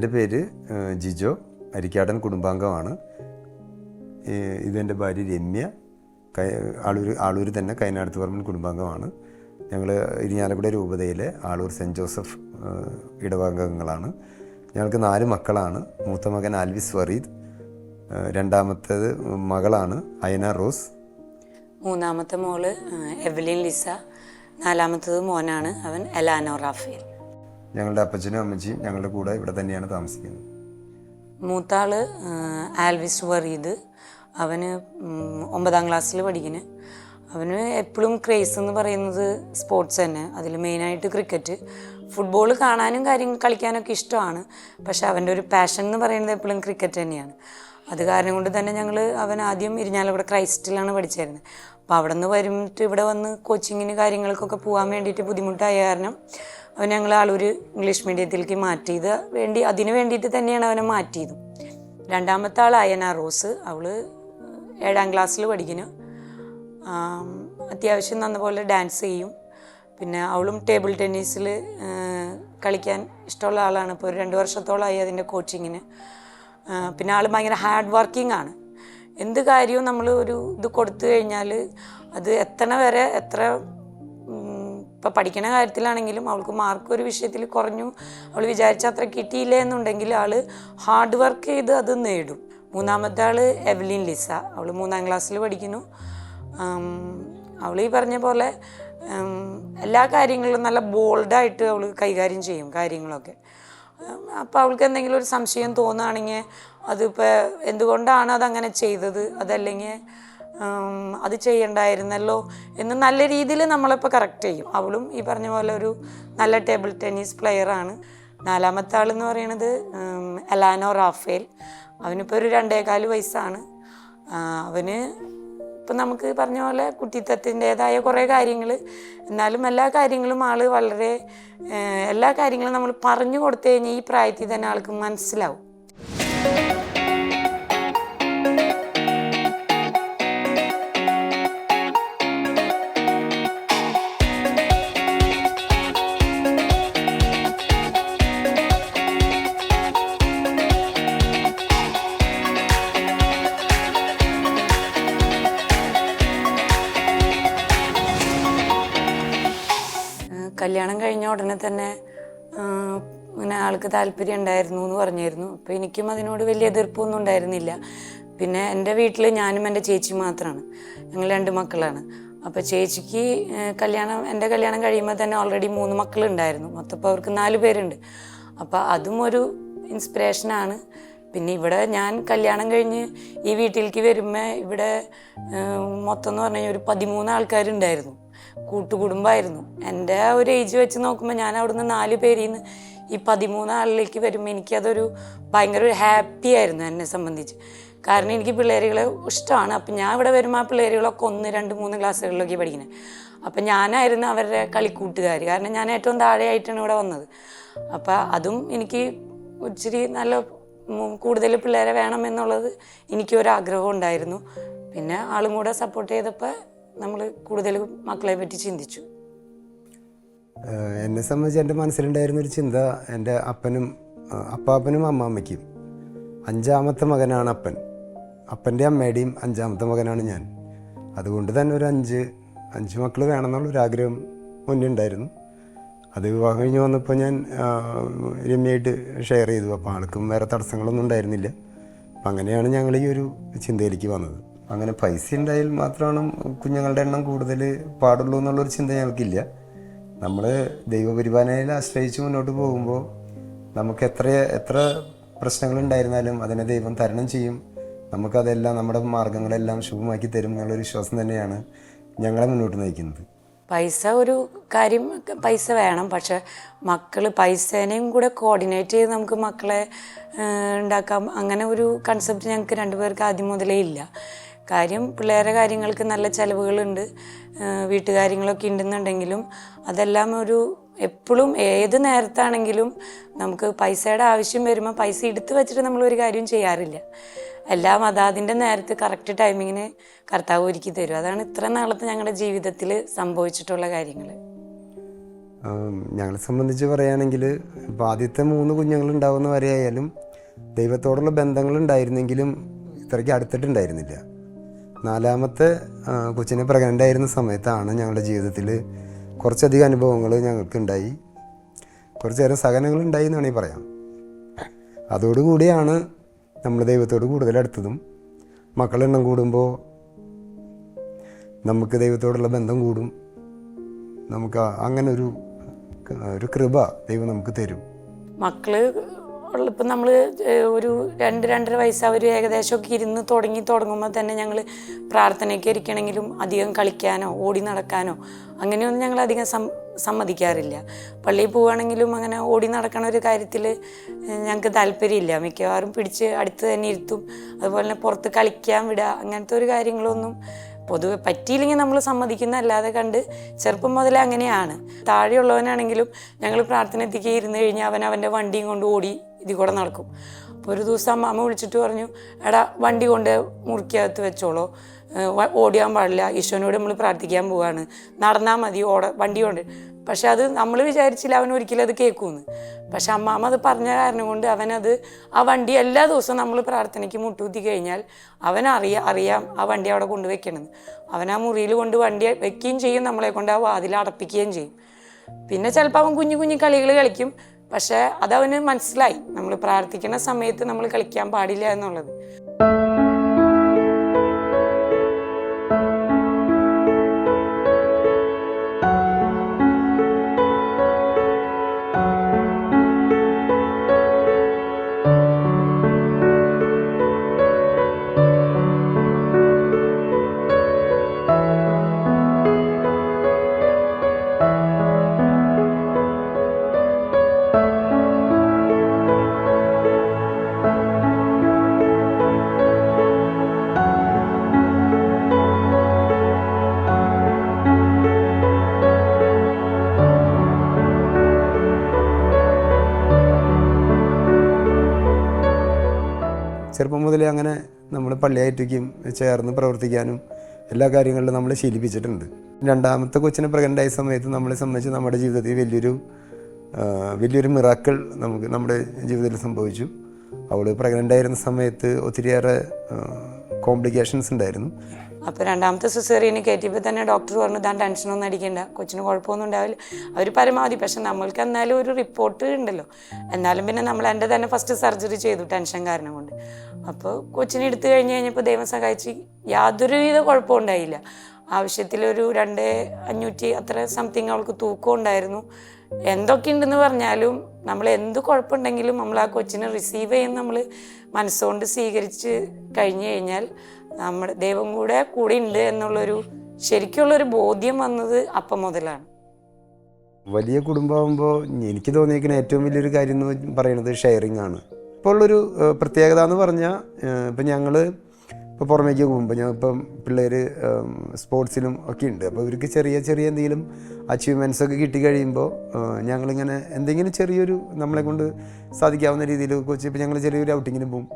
എന്റെ പേര് ജിജോ. അരിക്കാടൻ കുടുംബാംഗമാണ്. ഇതെന്റെ ഭാര്യ രമ്യ. കൈ ആളൂർ ആളൂർ തന്നെ കൈനാടത്ത് പറമ്പൻ കുടുംബാംഗമാണ്. ഞങ്ങൾ ഇരിഞ്ഞാലക്കുട രൂപതയിലെ ആളൂർ സെന്റ് ജോസഫ് ഇടവാംഗങ്ങളാണ്. ഞങ്ങൾക്ക് നാല് മക്കളാണ്. മൂത്ത മകൻ ആൽവിസ് ഏഹ്, രണ്ടാമത്തേത് മകളാണ് അയന റോസ്. മൂന്നാമത്തെ മോൾ എവലിൻ ലിസ. നാലാമത്തത് മോനാണ് അവൻ എലാനോ റാഫേൽ. ഞങ്ങളുടെ അപ്പച്ചനും അമ്മച്ചിയും ഞങ്ങളുടെ കൂടെ ഇവിടെ തന്നെയാണ് താമസിക്കുന്നത്. മൂത്താൾ ആൽവിസ് വറീദ്. അവന് ഒമ്പതാം ക്ലാസ്സിൽ പഠിക്കുന്നത് അവന് എപ്പോഴും ക്രേസ് എന്ന് പറയുന്നത് സ്പോർട്സ് തന്നെ. അതിൽ മെയിനായിട്ട് ക്രിക്കറ്റ്. ഫുട്ബോൾ കാണാനും കാര്യം കളിക്കാനൊക്കെ ഇഷ്ടമാണ്. പക്ഷെ അവന്റെ ഒരു പാഷൻ എന്ന് പറയുന്നത് എപ്പോഴും ക്രിക്കറ്റ് തന്നെയാണ്. അത് കാരണം കൊണ്ട് തന്നെ ഞങ്ങൾ അവൻ ആദ്യം ഇരിഞ്ഞാലവിടെ ക്രൈസ്റ്റിലാണ് പഠിച്ചിരുന്നത്. അപ്പോൾ അവിടെ നിന്ന് വരുന്നിട്ട് ഇവിടെ വന്ന് കോച്ചിങ്ങിന് കാര്യങ്ങൾക്കൊക്കെ പോകാൻ വേണ്ടിയിട്ട് ബുദ്ധിമുട്ടായ കാരണം അവൻ ഞങ്ങൾ ഇംഗ്ലീഷ് മീഡിയത്തിലേക്ക് മാറ്റിയത് വേണ്ടി അതിന് വേണ്ടിയിട്ട് തന്നെയാണ് അവനെ മാറ്റിയത്. രണ്ടാമത്തെ ആൾ അയന റോസ് അവൾ ഏഴാം ക്ലാസ്സിൽ പഠിക്കുന്നു. അത്യാവശ്യം നന്നപോലെ ഡാൻസ് ചെയ്യും. പിന്നെ അവളും ടേബിൾ ടെന്നീസിൽ കളിക്കാൻ ഇഷ്ടമുള്ള ആളാണ്. ഇപ്പോൾ ഒരു രണ്ട് വർഷത്തോളമായി അതിന്റെ കോച്ചിങ്ങിന് പിന്നെ ആൾ ഭയങ്കര ഹാർഡ് വർക്കിംഗ് ആണ്. എന്ത് കാര്യവും നമ്മൾ ഒരു ഇത് കൊടുത്തു കഴിഞ്ഞാൽ അത് എത്തണ വരെ എത്ര ഇപ്പം പഠിക്കണ കാര്യത്തിലാണെങ്കിലും അവൾക്ക് മാർക്ക് ഒരു വിഷയത്തിൽ കുറഞ്ഞു. അവൾ വിചാരിച്ച അത്ര കിട്ടിയില്ല എന്നുണ്ടെങ്കിൽ ആൾ ഹാർഡ് വർക്ക് ചെയ്ത് അത് നേടും. മൂന്നാമത്തെ ആൾ എവലിൻ ലിസ. അവൾ മൂന്നാം ക്ലാസ്സിൽ പഠിക്കുന്നു. അവൾ ഈ പറഞ്ഞ പോലെ എല്ലാ കാര്യങ്ങളിലും നല്ല ബോൾഡായിട്ട് അവൾ കൈകാര്യം ചെയ്യും കാര്യങ്ങളൊക്കെ. അപ്പോൾ അവൾക്ക് എന്തെങ്കിലും ഒരു സംശയം തോന്നുകയാണെങ്കിൽ അതിപ്പോൾ എന്തുകൊണ്ടാണ് അതങ്ങനെ ചെയ്തത്? അതല്ലെങ്കിൽ അത് ചെയ്യണ്ടായിരുന്നല്ലോ എന്ന് നല്ല രീതിയിൽ നമ്മളിപ്പോൾ കറക്റ്റ് ചെയ്യും. അവളും ഈ പറഞ്ഞ പോലെ ഒരു നല്ല ടേബിൾ ടെന്നീസ് പ്ലെയറാണ് നാലാമത്തെ ആളെന്ന് പറയുന്നത് ഉം, എലാനോ റാഫേൽ. അവനിപ്പോൾ ഒരു രണ്ടേകാൽ വയസ്സാണ്. അവന് ഇപ്പം നമുക്ക് പറഞ്ഞ പോലെ കുട്ടിത്തത്തിന്റെതായ കുറേ കാര്യങ്ങൾ. എന്നാലും എല്ലാ കാര്യങ്ങളും ആൾ വളരെ എല്ലാ കാര്യങ്ങളും നമ്മൾ പറഞ്ഞു കൊടുത്തു കഴിഞ്ഞാൽ ഈ പ്രായത്തിൽ തന്നെ ആൾക്ക് മനസ്സിലാവും. തന്നെ ഇങ്ങനെ ആൾക്ക് താല്പര്യം ഉണ്ടായിരുന്നു എന്ന് പറഞ്ഞായിരുന്നു. അപ്പോൾ എനിക്കും അതിനോട് വലിയ എതിർപ്പൊന്നും ഉണ്ടായിരുന്നില്ല. പിന്നെ എന്റെ വീട്ടിൽ ഞാനും എന്റെ ചേച്ചി മാത്രമാണ് ഞങ്ങൾ രണ്ട് മക്കളാണ്. അപ്പോൾ ചേച്ചിക്ക് കല്യാണം എന്റെ കല്യാണം കഴിയുമ്പോൾ തന്നെ ഓൾറെഡി മൂന്ന് മക്കളുണ്ടായിരുന്നു. മൊത്തം ഇപ്പോൾ അവർക്ക് നാല് പേരുണ്ട്. അപ്പോൾ അതും ഒരു ഇൻസ്പിറേഷനാണ് പിന്നെ ഇവിടെ ഞാൻ കല്യാണം കഴിഞ്ഞ് ഈ വീട്ടിലേക്ക് വരുമ്പോൾ ഇവിടെ മൊത്തം എന്ന് പറഞ്ഞു കഴിഞ്ഞാൽ ഒരു പതിമൂന്ന് ആൾക്കാരുണ്ടായിരുന്നു. കൂട്ടുകുടുംബമായിരുന്നു എന്റെ ഒരു ഏജ് വെച്ച് നോക്കുമ്പോൾ ഞാൻ അവിടുന്ന് നാല് പേരിൽ നിന്ന് ഈ പതിമൂന്നാളിലേക്ക് വരുമ്പോൾ എനിക്കതൊരു ഭയങ്കര ഒരു ഹാപ്പി ആയിരുന്നു എന്നെ സംബന്ധിച്ച്. കാരണം എനിക്ക് പിള്ളേരുകളെ ഇഷ്ടമാണ്. അപ്പം ഞാൻ ഇവിടെ വരുമ്പോൾ ആ പിള്ളേരുകളൊക്കെ ഒന്ന് രണ്ട് മൂന്ന് ക്ലാസ്സുകളിലൊക്കെ പഠിക്കുന്നത് അപ്പം ഞാനായിരുന്നു അവരുടെ കളിക്കൂട്ടുകാർ കാരണം ഞാൻ ഏറ്റവും താഴെയായിട്ടാണ് ഇവിടെ വന്നത്. അപ്പം അതും എനിക്ക് ഇച്ചിരി നല്ല കൂടുതൽ പിള്ളേരെ വേണം എന്നുള്ളത് എനിക്കൊരാഗ്രഹം ഉണ്ടായിരുന്നു. പിന്നെ ആളും കൂടെ സപ്പോർട്ട് ചെയ്തപ്പോൾ നമ്മൾ കൂടുതൽ മക്കളെ പറ്റി ചിന്തിച്ചു. എന്നെ സംബന്ധിച്ച് എന്റെ മനസ്സിലുണ്ടായിരുന്ന ഒരു ചിന്ത എന്റെ അപ്പനും അപ്പാപ്പനും അമ്മാമ്മയ്ക്കും. അഞ്ചാമത്തെ മകനാണ് അപ്പൻ. അപ്പന്റെ അമ്മയുടെയും അഞ്ചാമത്തെ മകനാണ് ഞാൻ. അതുകൊണ്ട് തന്നെ ഒരു അഞ്ച് അഞ്ച് മക്കൾ വേണമെന്നുള്ള ഒരു ആഗ്രഹം മുന്നേ ഉണ്ടായിരുന്നു. അത് വിവാഹം കഴിഞ്ഞ് വന്നപ്പോൾ ഞാൻ രമ്യയായിട്ട് ഷെയർ ചെയ്തു. അപ്പോൾ ആൾക്കും വേറെ തടസ്സങ്ങളൊന്നും ഉണ്ടായിരുന്നില്ല. അപ്പം അങ്ങനെയാണ് ഞങ്ങൾ ഈ ഒരു ചിന്തയിലേക്ക് വന്നത്. അങ്ങനെ പൈസ ഉണ്ടായാൽ മാത്രമാണ് കുഞ്ഞുങ്ങളുടെ എണ്ണം കൂടുതൽ പാടുള്ളൂ എന്നുള്ളൊരു ചിന്ത ഞങ്ങൾക്കില്ല. നമ്മൾ ദൈവപരിപാലനയിൽ ആശ്രയിച്ച് മുന്നോട്ട് പോകുമ്പോൾ നമുക്ക് എത്ര എത്ര പ്രശ്നങ്ങൾ ഉണ്ടായിരുന്നാലും അതിനെ ദൈവം തരണം ചെയ്യും. നമുക്കതെല്ലാം നമ്മുടെ മാർഗങ്ങളെല്ലാം ശുഭമാക്കി തരും എന്നുള്ളൊരു വിശ്വാസം തന്നെയാണ് ഞങ്ങളെ മുന്നോട്ട് നയിക്കുന്നത്. പൈസ ഒരു കാര്യം പൈസ വേണം. പക്ഷെ മക്കൾ പൈസേനെയും കൂടെ കോർഡിനേറ്റ് ചെയ്ത് നമുക്ക് മക്കളെ ഉണ്ടാക്കാം. അങ്ങനെ ഒരു കൺസെപ്റ്റ് ഞങ്ങൾക്ക് രണ്ടുപേർക്ക് ആദ്യം മുതലേ ഇല്ല. കാര്യം പിള്ളേരെ കാര്യങ്ങൾക്ക് നല്ല ചിലവുകളുണ്ട്. വീട്ടുകാര്യങ്ങളൊക്കെ ഉണ്ടെന്നുണ്ടെങ്കിലും അതെല്ലാം ഒരു എപ്പോഴും ഏത് നേരത്താണെങ്കിലും നമുക്ക് പൈസയുടെ ആവശ്യം വരുമ്പോൾ പൈസ എടുത്തു വെച്ചിട്ട് നമ്മൾ ഒരു കാര്യം ചെയ്യാറില്ല. എല്ലാം അതാതിന്റെ നേരത്ത് കറക്റ്റ് ടൈമിങ്ങിന് കർത്താവ് ഒരുക്കി തരും. അതാണ് ഇത്ര നാളത്തെ ഞങ്ങളുടെ ജീവിതത്തിൽ സംഭവിച്ചിട്ടുള്ള കാര്യങ്ങൾ ഞങ്ങളെ സംബന്ധിച്ച് പറയുകയാണെങ്കിൽ ഇപ്പോൾ ആദ്യത്തെ മൂന്ന് കുഞ്ഞുങ്ങൾ ഉണ്ടാവുന്ന വരെ ആയാലും ദൈവത്തോടുള്ള ബന്ധങ്ങൾ ഉണ്ടായിരുന്നെങ്കിലും ഇത്രയ്ക്ക് അടുത്തിട്ടുണ്ടായിരുന്നില്ല. നാലാമത്തെ കൊച്ചിനെ പ്രഗ്നന്റ് ആയിരുന്ന സമയത്താണ് ഞങ്ങളുടെ ജീവിതത്തിൽ കുറച്ചധികം അനുഭവങ്ങൾ ഞങ്ങൾക്ക് ഉണ്ടായി. കുറച്ച് നേരം സഹനങ്ങൾ ഉണ്ടായി എന്ന് വേണമെങ്കിൽ പറയാം. അതോടുകൂടിയാണ് നമ്മൾ ദൈവത്തോട് കൂടുതൽ അടുത്തതും. മക്കളെണ്ണം കൂടുമ്പോൾ നമുക്ക് ദൈവത്തോടുള്ള ബന്ധം കൂടും. നമുക്ക് അങ്ങനെ ഒരു ഒരു കൃപ ദൈവം നമുക്ക് തരും. മക്കൾ ഉള്ള. ഇപ്പം നമ്മൾ ഒരു രണ്ട് രണ്ടര വയസ്സ് അവർ ഏകദേശമൊക്കെ ഇരുന്ന് തുടങ്ങി തുടങ്ങുമ്പോൾ തന്നെ ഞങ്ങൾ പ്രാർത്ഥനയ്ക്ക് ഇരിക്കണമെങ്കിലും അധികം കളിക്കാനോ ഓടി നടക്കാനോ അങ്ങനെയൊന്നും ഞങ്ങൾ അധികം സമ്മതിക്കാറില്ല. പള്ളിയിൽ പോവുകയാണെങ്കിലും അങ്ങനെ ഓടി നടക്കണ ഒരു കാര്യത്തിൽ ഞങ്ങൾക്ക് താല്പര്യമില്ല. മിക്കവാറും പിടിച്ച് അടുത്ത് തന്നെ ഇരുത്തും. അതുപോലെ തന്നെ പുറത്ത് കളിക്കാൻ വിടുക അങ്ങനത്തെ ഒരു കാര്യങ്ങളൊന്നും പൊതുവെ പറ്റിയില്ലെങ്കിൽ നമ്മൾ സമ്മതിക്കുന്ന അല്ലാതെ കണ്ട് ചെറുപ്പം മുതലേ അങ്ങനെയാണ്. താഴെയുള്ളവനാണെങ്കിലും ഞങ്ങൾ പ്രാർത്ഥന എത്തിക്കുക ഇരുന്ന് കഴിഞ്ഞാൽ അവൻ അവന്റെ വണ്ടിയും കൊണ്ട് ഓടി ഇതിൽ കൂടെ നടക്കും. അപ്പോൾ ഒരു ദിവസം അമ്മ വിളിച്ചിട്ട് പറഞ്ഞു എടാ വണ്ടി കൊണ്ട് മുറുക്കിയകത്ത് വെച്ചോളൂ. ഓടിയാൻ പാടില്ല. ഈശോനോട് നമ്മൾ പ്രാർത്ഥിക്കാൻ പോവാണ്. നടന്നാൽ മതി ഓട വണ്ടി കൊണ്ട്. പക്ഷെ അത് നമ്മൾ വിചാരിച്ചില്ല അവൻ ഒരിക്കലും അത് കേൾക്കുമെന്ന് പക്ഷെ അമ്മാമ്മ അത് പറഞ്ഞ കാരണം കൊണ്ട് അവനത് ആ വണ്ടി എല്ലാ ദിവസവും നമ്മൾ പ്രാർത്ഥനയ്ക്ക് മുട്ടൂത്തി കഴിഞ്ഞാൽ അവൻ അറിയാം അറിയാം ആ വണ്ടി അവിടെ കൊണ്ട് വെക്കണമെന്ന് അവൻ ആ മുറിയിൽ കൊണ്ട് വണ്ടി വെക്കുകയും ചെയ്യും നമ്മളെ കൊണ്ട് ആ വാതിൽ അടപ്പിക്കുകയും ചെയ്യും. പിന്നെ ചിലപ്പോൾ അവൻ കുഞ്ഞു കുഞ്ഞു കളികൾ കളിക്കും. പക്ഷേ അതവന് മനസ്സിലായി. നമ്മൾ പ്രാർത്ഥിക്കുന്ന സമയത്ത് നമ്മൾ കളിക്കാൻ പാടില്ല എന്നുള്ളത്. അങ്ങനെ നമ്മൾ പള്ളിയായിട്ടേക്കും ചേർന്ന് പ്രവർത്തിക്കാനും എല്ലാ കാര്യങ്ങളിലും നമ്മളെ ശീലിപ്പിച്ചിട്ടുണ്ട്. രണ്ടാമത്തെ കൊച്ചിനെ പ്രഗ്നന്റ് ആയ സമയത്ത് നമ്മളെ സംബന്ധിച്ച് നമ്മുടെ ജീവിതത്തിൽ വലിയൊരു വലിയൊരു മിറാക്കൾ നമുക്ക് നമ്മുടെ ജീവിതത്തിൽ സംഭവിച്ചു. അവൾ പ്രഗ്നന്റ് ആയിരുന്ന സമയത്ത് ഒത്തിരിയേറെ കോംപ്ലിക്കേഷൻസ് ഉണ്ടായിരുന്നു. അപ്പോൾ രണ്ടാമത്തെ സിസേറിയന് കയറ്റിയപ്പോൾ തന്നെ ഡോക്ടർ പറഞ്ഞു താൻ ടെൻഷനൊന്നും അടിക്കേണ്ട കൊച്ചിന് കുഴപ്പമൊന്നും ഉണ്ടാവില്ല. അവർ പരമാവധി പക്ഷെ നമ്മൾക്ക് എന്നാലും ഒരു റിപ്പോർട്ട് ഉണ്ടല്ലോ. എന്നാലും പിന്നെ നമ്മൾ എന്റെ തന്നെ ഫസ്റ്റ് സർജറി ചെയ്തു ടെൻഷൻ കാരണം കൊണ്ട്. അപ്പോൾ കൊച്ചിനെ എടുത്തു കഴിഞ്ഞ് കഴിഞ്ഞപ്പോൾ ദൈവം സഹായിച്ച് യാതൊരുവിധ കുഴപ്പവും ഉണ്ടായില്ല. ആവശ്യത്തിലൊരു രണ്ട് അഞ്ഞൂറ്റി അത്ര സംതിങ് അവൾക്ക് തൂക്കം ഉണ്ടായിരുന്നു. എന്തൊക്കെ ഉണ്ടെന്ന് പറഞ്ഞാലും നമ്മൾ എന്ത് കുഴപ്പമുണ്ടെങ്കിലും നമ്മൾ ആ കൊച്ചിനെ റിസീവ് ചെയ്യുന്ന നമ്മൾ മനസ്സുകൊണ്ട് സ്വീകരിച്ച് കഴിഞ്ഞു കഴിഞ്ഞാൽ നമ്മുടെ ദൈവം കൂടെ കൂടെ ഉണ്ട് എന്നുള്ളൊരു ശരിക്കുള്ളൊരു ബോധ്യം വന്നത് അപ്പം മുതലാണ്. വലിയ കുടുംബമാകുമ്പോൾ എനിക്ക് തോന്നിയിരിക്കുന്ന ഏറ്റവും വലിയൊരു കാര്യം എന്ന് പറയുന്നത് ഷെയറിങ് ആണ് ഇപ്പോൾ ഉള്ളൊരു പ്രത്യേകത എന്ന് പറഞ്ഞാൽ ഇപ്പം ഞങ്ങൾ ഇപ്പോൾ പുറമേക്ക് പോകുമ്പോൾ ഞാൻ ഇപ്പം പിള്ളേർ സ്പോർട്സിലും ഒക്കെ ഉണ്ട് അപ്പോൾ ഇവർക്ക് ചെറിയ ചെറിയ എന്തെങ്കിലും അച്ചീവ്മെന്റ്സ് ഒക്കെ കിട്ടിക്കഴിയുമ്പോൾ കഴിയുമ്പോൾ ഞങ്ങളിങ്ങനെ എന്തെങ്കിലും ചെറിയൊരു നമ്മളെ കൊണ്ട് സാധിക്കാവുന്ന രീതിയിൽ കൊച്ചി ഇപ്പോൾ ഞങ്ങൾ ചെറിയൊരു ഔട്ടിങ്ങിന് പോകും.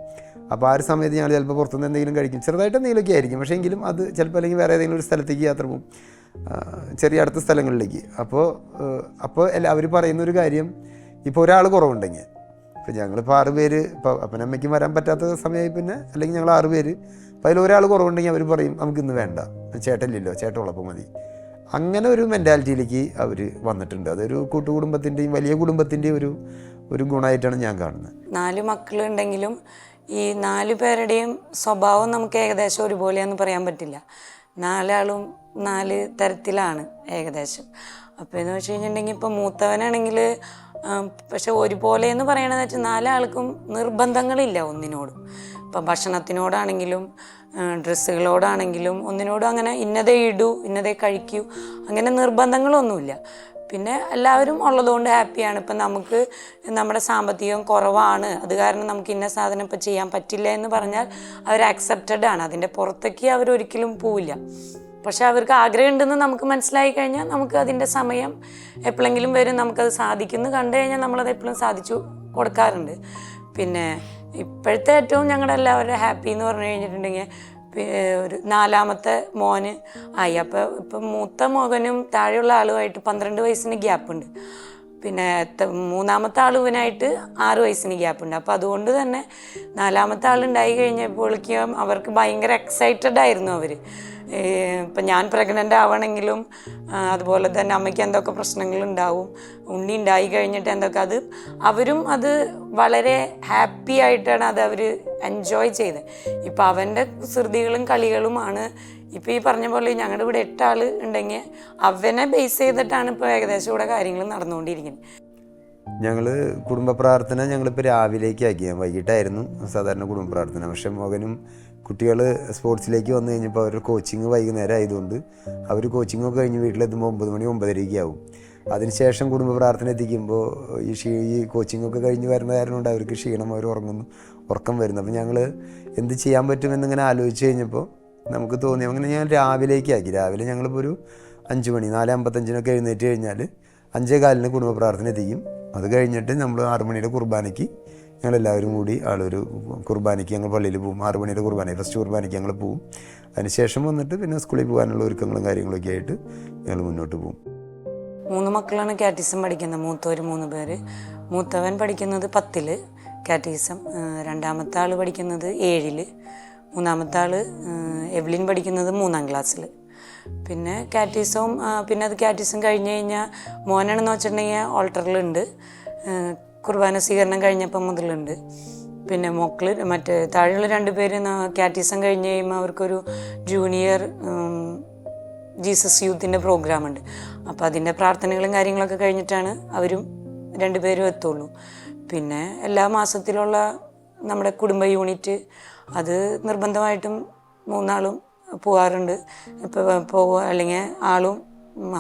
അപ്പോൾ ആ ഒരു സമയത്ത് ഞങ്ങൾ ചിലപ്പോൾ പുറത്തുനിന്ന് എന്തെങ്കിലും കഴിക്കും. ചെറുതായിട്ട് എന്തെങ്കിലുമൊക്കെ ആയിരിക്കും. പക്ഷേ എങ്കിലും അത് ചിലപ്പോൾ അല്ലെങ്കിൽ വേറെ ഏതെങ്കിലും ഒരു സ്ഥലത്തേക്ക് യാത്ര പോകും. ചെറിയ അടുത്ത സ്ഥലങ്ങളിലേക്ക്. അപ്പോൾ അപ്പോൾ അവർ പറയുന്ന ഒരു കാര്യം ഇപ്പോൾ ഒരാൾ കുറവുണ്ടെങ്കിൽ ഇപ്പോൾ ഞങ്ങളിപ്പോൾ ആറ് പേര് ഇപ്പോൾ അപ്പനമ്മയ്ക്കും വരാൻ പറ്റാത്ത സമയമായി പിന്നെ അല്ലെങ്കിൽ ഞങ്ങൾ ആറ് പേര്. അപ്പോൾ അതിൽ ഒരാൾ കുറവുണ്ടെങ്കിൽ അവർ പറയും നമുക്ക് ഇന്ന് വേണ്ട. ചേട്ടനില്ലല്ലോ ചേട്ടുള്ളപ്പോൾ മതി. അങ്ങനെ ഒരു മെന്റാലിറ്റിയിലേക്ക് അവർ വന്നിട്ടുണ്ട്. അതൊരു കൂട്ടുകുടുംബത്തിന്റെയും വലിയ കുടുംബത്തിന്റെയും ഒരു ഒരു ഗുണമായിട്ടാണ് ഞാൻ കാണുന്നത്. നാല് മക്കളുണ്ടെങ്കിലും ഈ നാല് പേരുടെയും സ്വഭാവം നമുക്ക് ഏകദേശം ഒരുപോലെയാന്ന് പറയാൻ പറ്റില്ല. നാലാളും നാല് തരത്തിലാണ് ഏകദേശം. അപ്പോൾ എന്ന് വെച്ച് കഴിഞ്ഞിട്ടുണ്ടെങ്കിൽ ഇപ്പോൾ മൂത്തവനാണെങ്കിൽ പക്ഷെ ഒരുപോലെ എന്ന് പറയണതെന്ന് വെച്ചാൽ നാലാൾക്കും നിർബന്ധങ്ങളില്ല ഒന്നിനോടും. ഇപ്പം ഭക്ഷണത്തിനോടാണെങ്കിലും ഡ്രസ്സുകളോടാണെങ്കിലും ഒന്നിനോടും അങ്ങനെ ഇന്നതേ ഇടൂ ഇന്നതേ കഴിക്കൂ അങ്ങനെ നിർബന്ധങ്ങളൊന്നുമില്ല. പിന്നെ എല്ലാവരും ഉള്ളതുകൊണ്ട് ഹാപ്പിയാണ്. ഇപ്പം നമുക്ക് നമ്മുടെ സാമ്പത്തികം കുറവാണ്. അത് കാരണം നമുക്ക് ഇന്ന സാധനം ഇപ്പം ചെയ്യാൻ പറ്റില്ല എന്ന് പറഞ്ഞാൽ അവർ അക്സെപ്റ്റഡ് ആണ്. അതിന്റെ പുറത്തേക്ക് അവരൊരിക്കലും പോവില്ല. പക്ഷെ അവർക്ക് ആഗ്രഹമുണ്ടെന്ന് നമുക്ക് മനസ്സിലായി കഴിഞ്ഞാൽ നമുക്ക് അതിന്റെ സമയം എപ്പോഴെങ്കിലും വരും. നമുക്കത് സാധിക്കുന്നു കണ്ടു കഴിഞ്ഞാൽ നമ്മളത് എപ്പോഴും സാധിച്ചു കൊടുക്കാറുണ്ട്. പിന്നെ ഇപ്പോഴത്തെ ഏറ്റവും ഞങ്ങളുടെ എല്ലാവരുടെ ഹാപ്പി എന്ന് പറഞ്ഞു കഴിഞ്ഞിട്ടുണ്ടെങ്കിൽ ഒരു നാലാമത്തെ മോന് ആയി. അപ്പോൾ ഇപ്പം മൂത്ത മകനും താഴെയുള്ള ആളുമായിട്ട് പന്ത്രണ്ട് വയസ്സിന് ഗ്യാപ്പുണ്ട്. പിന്നെ മൂന്നാമത്തെ ആൾ ഇവനായിട്ട് ആറ് വയസ്സിന് ഗ്യാപ്പുണ്ട് അപ്പോൾ അതുകൊണ്ട് തന്നെ നാലാമത്തെ ആൾ ഉണ്ടായി കഴിഞ്ഞപ്പോഴേക്കും അവർക്ക് ഭയങ്കര എക്സൈറ്റഡ് ആയിരുന്നു അവർ ഇപ്പം ഞാൻ പ്രഗ്നന്റ് ആവണമെങ്കിലും അതുപോലെ തന്നെ അമ്മയ്ക്ക് എന്തൊക്കെ പ്രശ്നങ്ങളുണ്ടാവും ഉണ്ണി ഉണ്ടായി കഴിഞ്ഞിട്ട് എന്തൊക്കെ അത് അവരും അത് വളരെ ഹാപ്പി ആയിട്ടാണ് അത് അവർ എൻജോയ് ചെയ്തത്. ഇപ്പം അവന്റെ ശ്രുതികളും കളികളുമാണ് ഇപ്പം ഈ പറഞ്ഞ പോലെ ഞങ്ങളുടെ ഇവിടെ എട്ടാൾ ഉണ്ടെങ്കിൽ അവനെ ബേസ് ചെയ്തിട്ടാണ് ഇപ്പോൾ ഏകദേശം ഇവിടെ കാര്യങ്ങൾ നടന്നുകൊണ്ടിരിക്കുന്നത് ഞങ്ങൾ കുടുംബ പ്രാർത്ഥന ഞങ്ങളിപ്പോൾ രാവിലേക്ക് ആക്കി. വൈകിട്ടായിരുന്നു സാധാരണ കുടുംബ പ്രാർത്ഥന. പക്ഷെ മകനും കുട്ടികൾ സ്പോർട്സിലേക്ക് വന്നു കഴിഞ്ഞപ്പോൾ അവരുടെ കോച്ചിങ് വൈകുന്നേരം ആയതുകൊണ്ട് അവർ കോച്ചിങ് ഒക്കെ കഴിഞ്ഞ് വീട്ടിലെത്തുമ്പോൾ ഒമ്പത് മണി ഒമ്പതരയ്ക്ക് ആവും. അതിനുശേഷം കുടുംബ പ്രാർത്ഥന എത്തിക്കുമ്പോൾ ഈ ക്ഷീ ഈ കോച്ചിങ് ഒക്കെ കഴിഞ്ഞ് വരുന്ന കാരണം കൊണ്ട് അവർക്ക് ക്ഷീണം അവർ ഉറങ്ങുന്നു ഉറക്കം വരുന്നു. അപ്പോൾ ഞങ്ങൾ എന്ത് ചെയ്യാൻ പറ്റുമെന്നിങ്ങനെ ആലോചിച്ച് കഴിഞ്ഞപ്പോൾ നമുക്ക് തോന്നി അങ്ങനെ ഞാൻ രാവിലേക്ക് ആക്കി. രാവിലെ ഞങ്ങളിപ്പോൾ ഒരു അഞ്ച് മണി നാല് അമ്പത്തഞ്ചിനൊക്കെ എഴുന്നേറ്റ് കഴിഞ്ഞാൽ അഞ്ചേ കാലിന് കുടുംബ പ്രാർത്ഥന എത്തിക്കും. അത് കഴിഞ്ഞിട്ട് നമ്മൾ ആറുമണിയുടെ കുർബാനയ്ക്ക് ഞങ്ങളെല്ലാവരും കൂടി ആളൊരു കുർബാനയ്ക്ക് ഞങ്ങൾ പള്ളിയിൽ പോകും ആറുമണിയുടെ കുർബാന ഫസ്റ്റ് കുർബാനയ്ക്ക് ഞങ്ങൾ പോകും അതിനുശേഷം വന്നിട്ട് പിന്നെ സ്കൂളിൽ പോകാനുള്ള ഒരുക്കങ്ങളും കാര്യങ്ങളൊക്കെ ആയിട്ട് ഞങ്ങൾ മുന്നോട്ട് പോകും മൂന്ന് മക്കളാണ് കാറ്റീസം പഠിക്കുന്നത്. മൂത്തവർ മൂന്ന് പേര്. മൂത്തവൻ പഠിക്കുന്നത് പത്തിൽ കാറ്റീസം രണ്ടാമത്തെ ആൾ പഠിക്കുന്നത് ഏഴിൽ. മൂന്നാമത്തെ ആൾ എവ്ലിൻ പഠിക്കുന്നത് മൂന്നാം ക്ലാസ്സിൽ പിന്നെ കാറ്റീസവും പിന്നെ അത് കാറ്റീസും കഴിഞ്ഞ് കഴിഞ്ഞാൽ മോനാണെന്ന് വെച്ചിട്ടുണ്ടെങ്കിൽ ഓൾട്ടറിലുണ്ട്. കുർബാന സ്വീകരണം കഴിഞ്ഞപ്പം മുതലുണ്ട്. പിന്നെ മക്കൾ മറ്റേ താഴെയുള്ള രണ്ട് പേര് കാറ്റീസം കഴിഞ്ഞ് കഴിയുമ്പോൾ അവർക്കൊരു ജൂനിയർ ജീസസ് യൂത്തിന്റെ പ്രോഗ്രാമുണ്ട്. അപ്പോൾ അതിന്റെ പ്രാർത്ഥനകളും കാര്യങ്ങളൊക്കെ കഴിഞ്ഞിട്ടാണ് അവരും രണ്ടുപേരും എത്തുള്ളൂ. പിന്നെ എല്ലാ മാസത്തിലുള്ള നമ്മുടെ കുടുംബ യൂണിറ്റ് അത് നിർബന്ധമായിട്ടും മൂന്നാളും പോവാറുണ്ട്. ഇപ്പോൾ പോവുക അല്ലെങ്കിൽ ആളും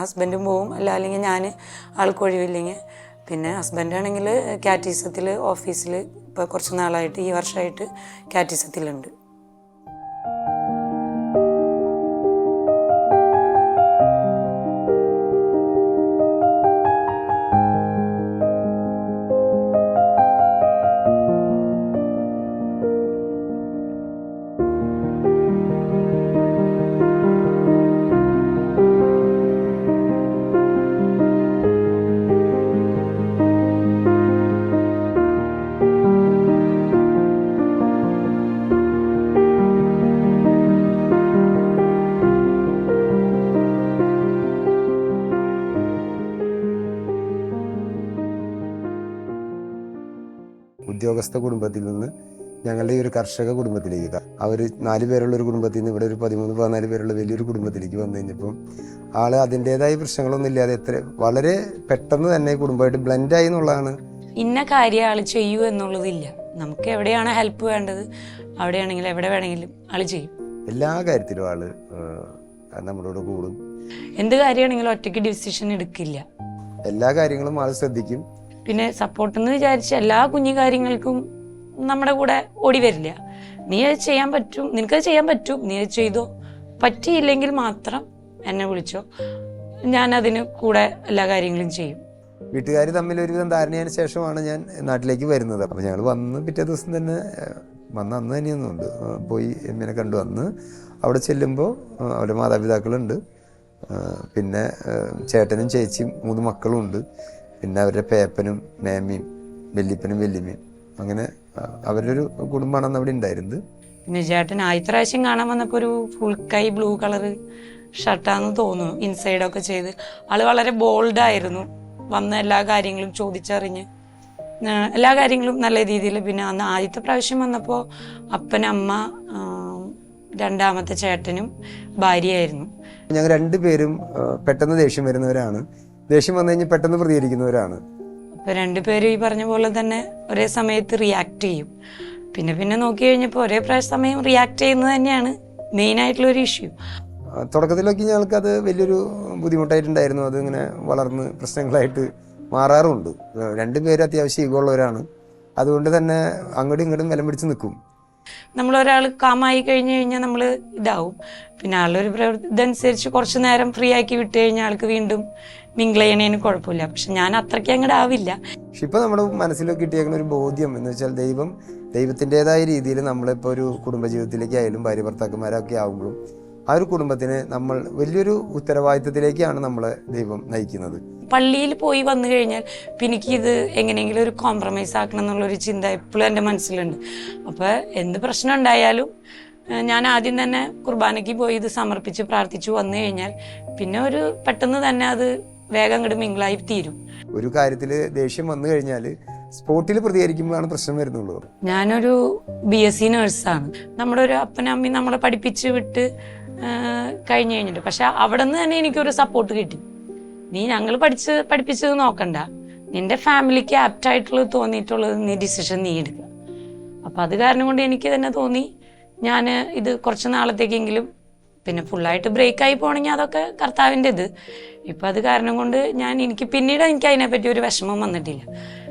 ഹസ്ബൻഡും പോവും. അല്ല അല്ലെങ്കിൽ ഞാൻ ആൾക്ക് ഒഴിവില്ലെങ്കിൽ പിന്നെ ഹസ്ബൻഡാണെങ്കിൽ കാറ്റീസത്തിൽ ഓഫീസിൽ ഇപ്പോൾ കുറച്ച് നാളായിട്ട് ഈ വർഷമായിട്ട് കാറ്റീസത്തിലുണ്ട്. ഉദ്യോഗസ്ഥ കുടുംബത്തിൽ നിന്ന് ഞങ്ങളുടെ ഈ ഒരു കർഷക കുടുംബത്തിലേക്ക് അവർ നാല് പേരുള്ള ഒരു കുടുംബത്തിൽ നിന്ന് ഇവിടെ ഒരു പതിമൂന്ന് പതിനാല് പേരുള്ള വലിയൊരു കുടുംബത്തിലേക്ക് വന്നു കഴിഞ്ഞപ്പം ആൾ അതിന്റെതായ പ്രശ്നങ്ങളൊന്നും ഇല്ലാതെ എത്ര വളരെ പെട്ടെന്ന് തന്നെ കുടുംബമായിട്ട് ബ്ലെൻഡായി എന്നുള്ളതാണ്. ഇന്ന കാര്യം ആൾ ചെയ്യൂ എന്നുള്ളതില്ല. നമുക്ക് എവിടെയാണ് ഹെൽപ്പ് വേണ്ടത്? അവിടെയാണെങ്കിലും എവിടെ വേണമെങ്കിലും ആൾ ചെയ്യും. എല്ലാ കാര്യത്തിലും ആൾ നമ്മളോട് കൂടും. എന്ത് കാര്യമാണെങ്കിലും ഒറ്റയ്ക്ക് ഡിസിഷൻ എടുക്കില്ല. എല്ലാ കാര്യങ്ങളും ആൾ ശ്രദ്ധിക്കും. പിന്നെ സപ്പോർട്ട് എന്ന് വിചാരിച്ച എല്ലാ കുഞ്ഞു കാര്യങ്ങൾക്കും നമ്മുടെ കൂടെ ഓടി വരില്ല. നീ അത് ചെയ്യാൻ പറ്റും നിനക്കത് ചെയ്യാൻ പറ്റും നീ അത് ചെയ്തോ. പറ്റിയില്ലെങ്കിൽ മാത്രം എന്നെ വിളിച്ചോ. ഞാൻ അതിന് കൂടെ എല്ലാ കാര്യങ്ങളും ചെയ്യും. വീട്ടുകാർ തമ്മിൽ ഒരുവിധം ധാരണയതിനു ശേഷമാണ് ഞാൻ നാട്ടിലേക്ക് വരുന്നത്. അപ്പം ഞങ്ങൾ വന്ന് പിറ്റേ ദിവസം തന്നെ വന്ന് അന്ന് തന്നെയൊന്നുണ്ട് ആ, പോയി എമ്മിനെ കണ്ടു വന്ന് അവിടെ ചെല്ലുമ്പോൾ അവരുടെ മാതാപിതാക്കളുണ്ട്. പിന്നെ ചേട്ടനും ചേച്ചിയും മൂന്ന് മക്കളും ഉണ്ട്. പിന്നെ അവരുടെ പേപ്പനും മേമയും വല്യപ്പനും വല്യമ്മയും. അങ്ങനെ അവരുടെ ഒരു കുടുംബമാണ് അവിടെ ഉണ്ടായിരുന്നത്. പിന്നെ ചേട്ടൻ ആദ്യത്തെ പ്രാവശ്യം കാണാൻ വന്നപ്പോൾ ഒരു ഫുൾ കൈ ബ്ലൂ കളർ ഷർട്ടാന്ന് തോന്നുന്നു ഇൻസൈഡൊക്കെ ചെയ്ത്. ആൾ വളരെ ബോൾഡായിരുന്നു വന്ന എല്ലാ കാര്യങ്ങളും ചോദിച്ചറിഞ്ഞ് എല്ലാ കാര്യങ്ങളും നല്ല രീതിയിൽ. പിന്നെ അന്ന് ആദ്യത്തെ പ്രാവശ്യം വന്നപ്പോൾ അപ്പനമ്മ അമ്മ രണ്ടാമത്തെ ചേട്ടനും ഭാര്യയായിരുന്നു. ഞങ്ങൾ രണ്ടുപേരും പെട്ടെന്ന് ദേഷ്യം വരുന്നവരാണ്. ദേഷ്യം വന്നു കഴിഞ്ഞാൽ പെട്ടെന്ന് പ്രതികരിക്കുന്നവരാണ്. അപ്പൊ രണ്ടുപേരും ഈ പറഞ്ഞ പോലെ തന്നെ ഒരേ സമയത്ത് റിയാക്ട് ചെയ്യും. പിന്നെ പിന്നെ നോക്കി കഴിഞ്ഞപ്പോൾ ഒരേ പ്രാവശ്യം സമയം റിയാക്ട് ചെയ്യുന്നത് തന്നെയാണ് മെയിൻ ആയിട്ടുള്ള ഒരു ഇഷ്യൂ തുടക്കത്തിലൊക്കെ ഞങ്ങൾക്ക് അത് വലിയൊരു ബുദ്ധിമുട്ടായിട്ടുണ്ടായിരുന്നു. അത് ഇങ്ങനെ വളർന്ന് പ്രശ്നങ്ങളായിട്ട് മാറാറുണ്ട്. രണ്ടുപേരും അത്യാവശ്യം ഈഗോ ഉള്ളവരാണ്. അതുകൊണ്ട് തന്നെ അങ്ങോട്ടും ഇങ്ങോട്ടും വിലം പിടിച്ച് നിൽക്കും. നമ്മൾ ഒരാൾ കാമായി കഴിഞ്ഞു കഴിഞ്ഞാൽ നമ്മൾ ഇതാവും. പിന്നെ ആളൊരു പ്രവൃത്തി ഇതനുസരിച്ച് കുറച്ച് നേരം ഫ്രീ ആക്കി വിട്ട് കഴിഞ്ഞാൽ ആൾക്ക് വീണ്ടും മിങ്കിൾ ചെയ്യണേന് കുഴപ്പമില്ല. പക്ഷെ ഞാൻ അത്രയ്ക്ക് അങ്ങോട്ട് ആവില്ല. പക്ഷെ ഇപ്പൊ നമ്മുടെ മനസ്സിൽ കിട്ടിയേക്കുന്ന ഒരു ബോധ്യം എന്ന് വെച്ചാൽ ദൈവം ദൈവത്തിന്റെതായ രീതിയിൽ നമ്മളിപ്പോൾ ഒരു കുടുംബജീവിതത്തിലേക്ക് ആയാലും ഭാര്യ ഭർത്താക്കന്മാരൊക്കെ ആകുമ്പോഴും ആ ഒരു കുടുംബത്തിന് നമ്മൾ വലിയൊരു ഉത്തരവാദിത്തത്തിലേക്കാണ് നമ്മളെ ദൈവം നയിക്കുന്നത്. പള്ളിയിൽ പോയി വന്നു കഴിഞ്ഞാൽ പിന്നെ ഇത് എങ്ങനെയെങ്കിലും ഒരു കോംപ്രമൈസ് ആക്കണം എന്നുള്ളൊരു ചിന്ത എപ്പോഴും എന്റെ മനസ്സിലുണ്ട്. അപ്പോൾ എന്ത് പ്രശ്നം ഉണ്ടായാലും ഞാൻ ആദ്യം തന്നെ കുർബാനയ്ക്ക് പോയി ഇത് സമർപ്പിച്ച് പ്രാർത്ഥിച്ചു വന്നു കഴിഞ്ഞാൽ പിന്നെ ഒരു പെട്ടെന്ന് തന്നെ അത് വേഗം അങ്ങോട്ട് മിങ്കിളായി തീരും. ഒരു കാര്യത്തിൽ ദേഷ്യം വന്നു കഴിഞ്ഞാൽ സ്പോട്ടിൽ പ്രതികരിക്കുമ്പോഴാണ് പ്രശ്നം വരുന്നുള്ളൂ ഞാനൊരു ബി എസ് സി നേഴ്സാണ് നമ്മുടെ ഒരു അപ്പനും അമ്മയും നമ്മളെ പഠിപ്പിച്ച് വിട്ട് കഴിഞ്ഞു കഴിഞ്ഞ് കഴിഞ്ഞിട്ട്. പക്ഷെ അവിടെ നിന്ന് തന്നെ എനിക്കൊരു സപ്പോർട്ട് കിട്ടി. നീ ഞങ്ങൾ പഠിച്ച് പഠിപ്പിച്ചത് നോക്കണ്ട. നിന്റെ ഫാമിലിക്ക് ആപ്റ്റ് ആയിട്ടുള്ളത് തോന്നിയിട്ടുള്ളത് നീ ഡിസിഷൻ നീ എടുക്കുക അപ്പം അത് കാരണം കൊണ്ട് എനിക്ക് തന്നെ തോന്നി ഞാൻ ഇത് കുറച്ച് നാളത്തേക്കെങ്കിലും പിന്നെ ഫുള്ളായിട്ട് ബ്രേക്കായി പോകണമെങ്കിൽ അതൊക്കെ കർത്താവിന്റെ ഇത് ഇപ്പം അത് കാരണം കൊണ്ട് ഞാൻ എനിക്ക് പിന്നീട് എനിക്ക് അതിനെപ്പറ്റി ഒരു വിഷമം വന്നിട്ടില്ല.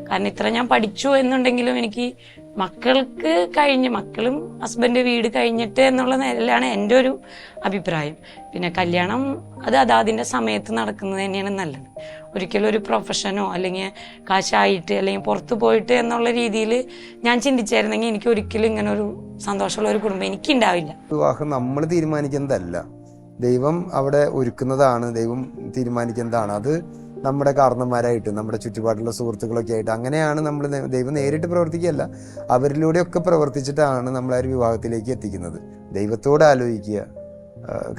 കാരണം ഇത്ര ഞാൻ പഠിച്ചു എന്നുണ്ടെങ്കിലും എനിക്ക് മക്കൾക്ക് കഴിഞ്ഞ് മക്കളും ഹസ്ബൻഡ് വീട് കഴിഞ്ഞിട്ട് എന്നുള്ള നിലയിലാണ് എന്റെ ഒരു അഭിപ്രായം. പിന്നെ കല്യാണം അത് അതാതിന്റെ സമയത്ത് നടക്കുന്നത് തന്നെയാണ് നല്ലത്. ഒരിക്കലും ഒരു പ്രൊഫഷനോ അല്ലെങ്കിൽ കാശായിട്ട് അല്ലെങ്കിൽ പുറത്തു പോയിട്ട് എന്നുള്ള രീതിയിൽ ഞാൻ ചിന്തിച്ചായിരുന്നെങ്കിൽ എനിക്ക് ഒരിക്കലും ഇങ്ങനെ ഒരു സന്തോഷമുള്ള ഒരു കുടുംബം എനിക്കുണ്ടാവില്ല. വിവാഹം നമ്മൾ തീരുമാനിക്കുന്നതല്ല. ദൈവം അവിടെ ഒരുക്കുന്നതാണ് ദൈവം തീരുമാനിക്കുന്നതാണ്. അത് നമ്മുടെ കാരണന്മാരായിട്ട് നമ്മുടെ ചുറ്റുപാടുള്ള സുഹൃത്തുക്കളൊക്കെ ആയിട്ട്. അങ്ങനെയാണ് നമ്മൾ ദൈവം നേരിട്ട് പ്രവർത്തിക്കുകയല്ല. അവരിലൂടെയൊക്കെ പ്രവർത്തിച്ചിട്ടാണ് നമ്മളെ ഒരു വിവാഹത്തിലേക്ക് എത്തിക്കുന്നത്. ദൈവത്തോട് ആലോചിക്കുക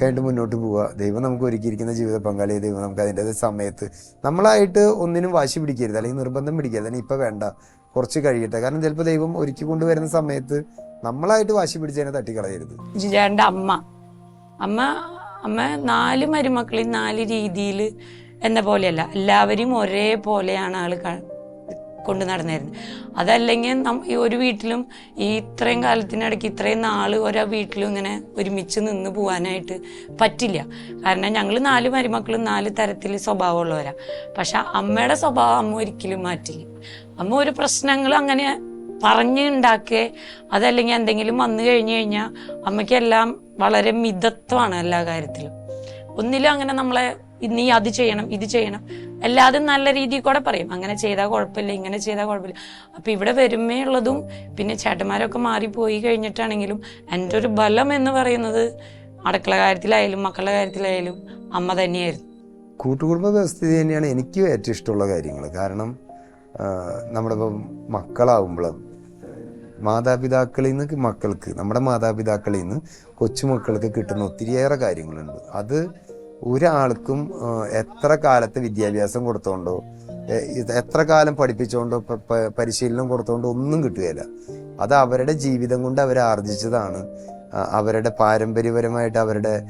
കഴിഞ്ഞിട്ട് മുന്നോട്ട് പോവുക. ദൈവം നമുക്ക് ഒരുക്കിയിരിക്കുന്ന ജീവിത പങ്കാളിയെ ദൈവം നമുക്ക് അതിന്റെ സമയത്ത് നമ്മളായിട്ട് ഒന്നിനും വാശി പിടിക്കരുത് അല്ലെങ്കിൽ നിർബന്ധം പിടിക്കരുത്. അല്ലെങ്കിൽ ഇപ്പം വേണ്ട കുറച്ച് കഴിയട്ടെ. കാരണം ചിലപ്പോൾ ദൈവം ഒരുക്കി കൊണ്ടുവരുന്ന സമയത്ത് നമ്മളായിട്ട് വാശി പിടിച്ചതിനെ തട്ടിക്കളയരുത്. ജിജാന്റെ അമ്മ. അമ്മ അമ്മ നാല് മരുമക്കളിൽ നാല് രീതിയിൽ എന്ന പോലെയല്ല. എല്ലാവരും ഒരേപോലെയാണ് ആൾ കൊണ്ടു നടന്നിരുന്നത് അതല്ലെങ്കിൽ ഈ ഒരു വീട്ടിലും ഈ ഇത്രയും കാലത്തിനിടയ്ക്ക് ഇത്രയും നാൾ ഓരോ വീട്ടിലും ഇങ്ങനെ ഒരുമിച്ച് നിന്ന് പോകാനായിട്ട് പറ്റില്ല. കാരണം ഞങ്ങൾ നാല് മരുമക്കളും നാല് തരത്തിൽ സ്വഭാവമുള്ളവരാ. പക്ഷെ അമ്മയുടെ സ്വഭാവം അമ്മ ഒരിക്കലും മാറ്റില്ല. അമ്മ ഒരു പ്രശ്നങ്ങൾ അങ്ങനെ പറഞ്ഞ് ഉണ്ടാക്കുക അതല്ലെങ്കിൽ എന്തെങ്കിലും വന്നു കഴിഞ്ഞു കഴിഞ്ഞാൽ അമ്മയ്ക്കെല്ലാം വളരെ മിതത്വമാണ് എല്ലാ കാര്യത്തിലും. ഒന്നിലും അങ്ങനെ നമ്മളെ നീ അത് ചെയ്യണം ഇത് ചെയ്യണം. എല്ലാതും നല്ല രീതിയിൽ കൂടെ പറയും. അങ്ങനെ ചെയ്താൽ കുഴപ്പമില്ല ഇങ്ങനെ ചെയ്താൽ കുഴപ്പമില്ല. അപ്പം ഇവിടെ വരുമേ ഉള്ളതും പിന്നെ ചേട്ടന്മാരൊക്കെ മാറിപ്പോയി കഴിഞ്ഞിട്ടാണെങ്കിലും എന്റെ ഒരു ബലം എന്ന് പറയുന്നത് അടുക്കള കാര്യത്തിലായാലും മക്കളുടെ കാര്യത്തിലായാലും അമ്മ തന്നെയായിരുന്നു. കൂട്ടുകുടുംബ വ്യവസ്ഥിതി തന്നെയാണ് എനിക്ക് ഏറ്റവും ഇഷ്ടമുള്ള കാര്യങ്ങൾ. കാരണം നമ്മുടെ ഇപ്പം മക്കളാവുമ്പോൾ മാതാപിതാക്കളിൽ നിന്ന് മക്കൾക്ക് നമ്മുടെ മാതാപിതാക്കളിൽ നിന്ന് കൊച്ചുമക്കൾക്ക് കിട്ടുന്ന ഒത്തിരിയേറെ കാര്യങ്ങളുണ്ട്. അത് ഒരാൾക്കും എത്ര കാലത്ത് വിദ്യാഭ്യാസം കൊടുത്തോണ്ടോ എത്ര കാലം പഠിപ്പിച്ചുകൊണ്ടോ പരിശീലനം കൊടുത്തോണ്ടോ ഒന്നും കിട്ടുകയില്ല. അത് അവരുടെ ജീവിതം കൊണ്ട് അവർ ആർജിച്ചതാണ്. അവരുടെ പാരമ്പര്യപരമായിട്ട് അവരുടെ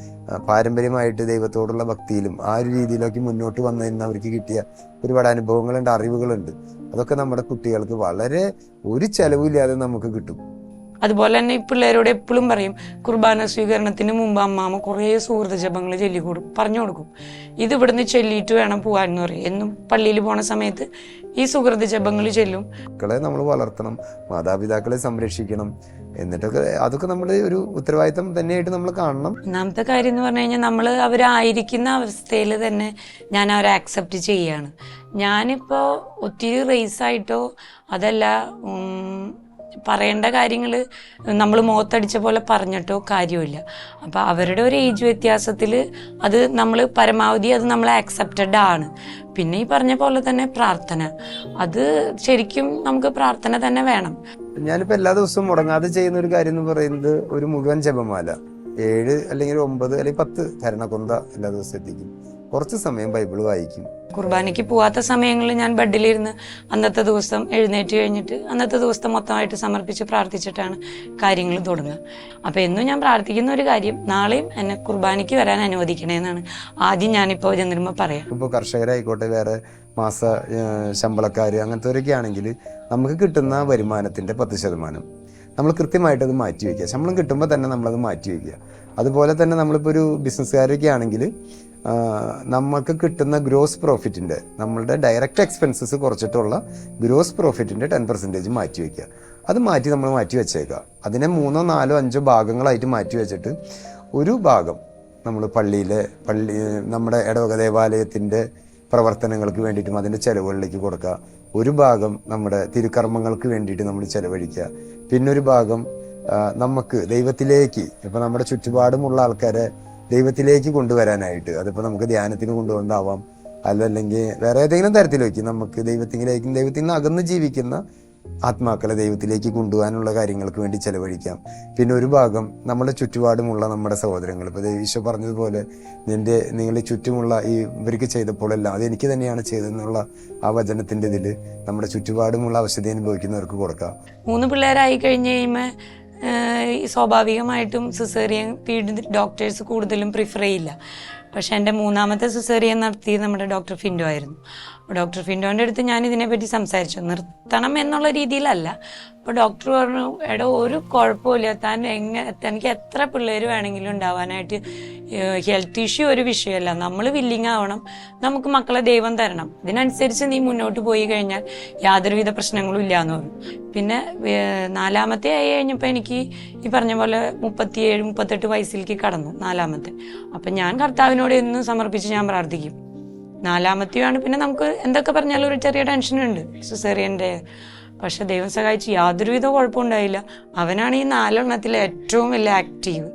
പാരമ്പര്യമായിട്ട് ദൈവത്തോടുള്ള ഭക്തിയിലും ആ ഒരു രീതിയിലേക്ക് മുന്നോട്ട് വന്നതിന് അവർക്ക് കിട്ടിയ ഒരുപാട് അനുഭവങ്ങളുണ്ട് അറിവുകളുണ്ട്. അതൊക്കെ നമ്മുടെ കുട്ടികൾക്ക് വളരെ ഒരു ചെലവില്ലാതെ നമുക്ക് കിട്ടും. അതുപോലെ തന്നെ ഈ പിള്ളേരോട് എപ്പോഴും പറയും കുർബാന സ്വീകരണത്തിന് മുമ്പ് അമ്മാമ്മ കുറേ സുഹൃത്ത് ജപങ്ങൾ ചൊല്ലിക്കൊടുക്കും പറഞ്ഞു കൊടുക്കും. ഇത് ഇവിടുന്ന് ചൊല്ലിയിട്ട് വേണം പോകാൻ എന്ന് പറയും. എന്നും പള്ളിയിൽ പോണ സമയത്ത് ഈ സുഹൃത്ത് ജപങ്ങൾ ചൊല്ലും. മക്കളെ നമ്മൾ വളർത്തണം മാതാപിതാക്കളെ സംരക്ഷിക്കണം. എന്നിട്ടൊക്കെ അതൊക്കെ നമ്മൾ ഒരു ഉത്തരവാദിത്തം തന്നെയായിട്ട് നമ്മൾ കാണണം. ഒന്നാമത്തെ കാര്യം എന്ന് പറഞ്ഞു കഴിഞ്ഞാൽ നമ്മൾ അവരായിരിക്കുന്ന അവസ്ഥയിൽ തന്നെ ഞാൻ അവരെ ആക്സെപ്റ്റ് ചെയ്യാണ്. ഞാനിപ്പോൾ ഒത്തിരി റേസായിട്ടോ അതല്ല പറയേണ്ട കാര്യങ്ങൾ നമ്മൾ മുഖത്തടിച്ച പോലെ പറഞ്ഞിട്ടോ കാര്യമില്ല അപ്പോൾ അവരുടെ ഒരു ഏജ് വ്യത്യാസത്തിൽ അത് നമ്മൾ പരമാവധി അത് നമ്മൾ ആക്സെപ്റ്റഡ് ആണ്. പിന്നെ ഈ പറഞ്ഞ പോലെ തന്നെ പ്രാർത്ഥന. അത് ശരിക്കും നമുക്ക് പ്രാർത്ഥന തന്നെ വേണം. ഞാനിപ്പോൾ എല്ലാ ദിവസവും മുടങ്ങാതെ ചെയ്യുന്ന ഒരു കാര്യം എന്ന് പറയുന്നത് ഒരു മുഴുവൻ ജപമാല. ഏഴ് അല്ലെങ്കിൽ ഒമ്പത് അല്ലെങ്കിൽ പത്ത് കരണക്കൊന്ത എല്ലാ ദിവസവും എത്തിക്കും. കുറച്ച് സമയം ബൈബിൾ വായിക്കും. കുർബാനയ്ക്ക് പോവാത്ത സമയങ്ങളിൽ ഞാൻ ബെഡിലിരുന്ന് അന്നത്തെ ദിവസം എഴുന്നേറ്റ് കഴിഞ്ഞിട്ട് അന്നത്തെ ദിവസത്തെ മൊത്തമായിട്ട് സമർപ്പിച്ച് പ്രാർത്ഥിച്ചിട്ടാണ് കാര്യങ്ങൾ തുടങ്ങുക. അപ്പോൾ എന്നും ഞാൻ പ്രാർത്ഥിക്കുന്ന ഒരു കാര്യം നാളെയും എന്നെ കുർബാനയ്ക്ക് വരാൻ അനുവദിക്കണേന്നാണ് ആദ്യം ഞാനിപ്പോൾ ചെന്നിരുമ്പോൾ പറയാം. ഇപ്പോൾ കർഷകരായിക്കോട്ടെ വേറെ മാസ ശമ്പളക്കാർ അങ്ങനത്തെ ആണെങ്കിൽ നമുക്ക് കിട്ടുന്ന വരുമാനത്തിന്റെ പത്ത് ശതമാനം നമ്മൾ കൃത്യമായിട്ട് അത് മാറ്റി വയ്ക്കുക ശമ്പളം കിട്ടുമ്പോൾ തന്നെ നമ്മളത് മാറ്റി വയ്ക്കുക അതുപോലെ തന്നെ നമ്മളിപ്പോൾ ഒരു ബിസിനസ്സുകാരൊക്കെ ആണെങ്കിൽ നമുക്ക് കിട്ടുന്ന ഗ്രോസ് പ്രോഫിറ്റിന്റെ നമ്മളുടെ ഡയറക്റ്റ് എക്സ്പെൻസസ് കുറച്ചിട്ടുള്ള ഗ്രോസ് പ്രോഫിറ്റിന്റെ ടെൻ പെർസെന്റേജ് മാറ്റി വയ്ക്കുക അത് മാറ്റി നമ്മൾ മാറ്റി വെച്ചേക്കുക. അതിനെ മൂന്നോ നാലോ അഞ്ചോ ഭാഗങ്ങളായിട്ട് മാറ്റി വെച്ചിട്ട് ഒരു ഭാഗം നമ്മൾ പള്ളിയിലെ പള്ളി നമ്മുടെ ഇടവക ദേവാലയത്തിന്റെ പ്രവർത്തനങ്ങൾക്ക് വേണ്ടിയിട്ടും അതിന്റെ ചിലവുകളിലേക്ക് കൊടുക്കുക. ഒരു ഭാഗം നമ്മുടെ തിരുക്കർമ്മങ്ങൾക്ക് വേണ്ടിയിട്ട് നമ്മൾ ചിലവഴിക്കുക. പിന്നൊരു ഭാഗം നമുക്ക് ദൈവത്തിലേക്ക് ഇപ്പം നമ്മുടെ ചുറ്റുപാടുമുള്ള ആൾക്കാരെ ദൈവത്തിലേക്ക് കൊണ്ടുവരാനായിട്ട്. അതിപ്പോൾ നമുക്ക് ധ്യാനത്തിന് കൊണ്ടുകൊണ്ടാവാം അല്ലെങ്കിൽ വേറെ ഏതെങ്കിലും തരത്തിൽ വെച്ച് നമുക്ക് ദൈവത്തിലേക്കും ദൈവത്തിൽ നിന്ന് അകന്ന് ജീവിക്കുന്ന ആത്മാക്കളെ ദൈവത്തിലേക്ക് കൊണ്ടുപോകാനുള്ള കാര്യങ്ങൾക്ക് വേണ്ടി ചെലവഴിക്കാം. പിന്നെ ഒരു ഭാഗം നമ്മുടെ ചുറ്റുപാടുമുള്ള നമ്മുടെ സഹോദരങ്ങൾ. ഇപ്പോൾ ഈശോ പറഞ്ഞതുപോലെ നിന്റെ നിങ്ങളുടെ ചുറ്റുമുള്ള ഈ ഇവർക്ക് ചെയ്തപ്പോഴെല്ലാം അത് എനിക്ക് തന്നെയാണ് ചെയ്തതെന്നുള്ള ആ വചനത്തിന്റെ ഇതിൽ നമ്മുടെ ചുറ്റുപാടുമുള്ള അവശത അനുഭവിക്കുന്നവർക്ക് കൊടുക്കാം. മൂന്ന് പിള്ളേരായി കഴിഞ്ഞ് കഴിയുമ്പോൾ സ്വാഭാവികമായിട്ടും സിസേറിയൻ പീഡ് ഡോക്ടേഴ്സ് കൂടുതലും പ്രിഫർ ചെയ്യില്ല. പക്ഷെ എന്റെ മൂന്നാമത്തെ സിസേറിയൻ നടത്തിയത് നമ്മുടെ ഡോക്ടർ ഫിൻഡോ ആയിരുന്നു. ഡോക്ടർ ഫിൻഡോന്റെ അടുത്ത് ഞാൻ ഇതിനെപ്പറ്റി സംസാരിച്ചു. നിർത്തണം എന്നുള്ള രീതിയിലല്ല. അപ്പോൾ ഡോക്ടർ പറഞ്ഞു എടോ ഒരു കുഴപ്പമില്ല താൻ എങ്ങനെ തനിക്ക് എത്ര പിള്ളേർ വേണമെങ്കിലും ഉണ്ടാവാനായിട്ട് ഹെൽത്ത് ഇഷ്യൂ ഒരു വിഷയമല്ല. നമ്മൾ വില്ലിങ് ആവണം. നമുക്ക് മക്കളെ ദൈവം തരണം. ഇതിനനുസരിച്ച് നീ മുന്നോട്ട് പോയി കഴിഞ്ഞാൽ യാതൊരുവിധ പ്രശ്നങ്ങളും ഇല്ല എന്ന് പറഞ്ഞു. പിന്നെ നാലാമത്തെ ആയി കഴിഞ്ഞപ്പോൾ എനിക്ക് ഈ പറഞ്ഞ പോലെ മുപ്പത്തിയേഴ് മുപ്പത്തെട്ട് വയസ്സിലേക്ക് കടന്നു നാലാമത്തെ. അപ്പം ഞാൻ കർത്താവിനോട് എന്നും സമർപ്പിച്ച് ഞാൻ പ്രാർത്ഥിക്കും. നാലാമത്തെയാണ്. പിന്നെ നമുക്ക് എന്തൊക്കെ പറഞ്ഞാലും ഒരു ചെറിയ ടെൻഷനുണ്ട്. സിസേറിയന്റെ. പക്ഷെ ദൈവം സഹായിച്ച് യാതൊരുവിധ കുഴപ്പമുണ്ടായില്ല. അവനാണ് ഈ നാലെണ്ണത്തിൽ ഏറ്റവും വലിയ ആക്റ്റീവ്.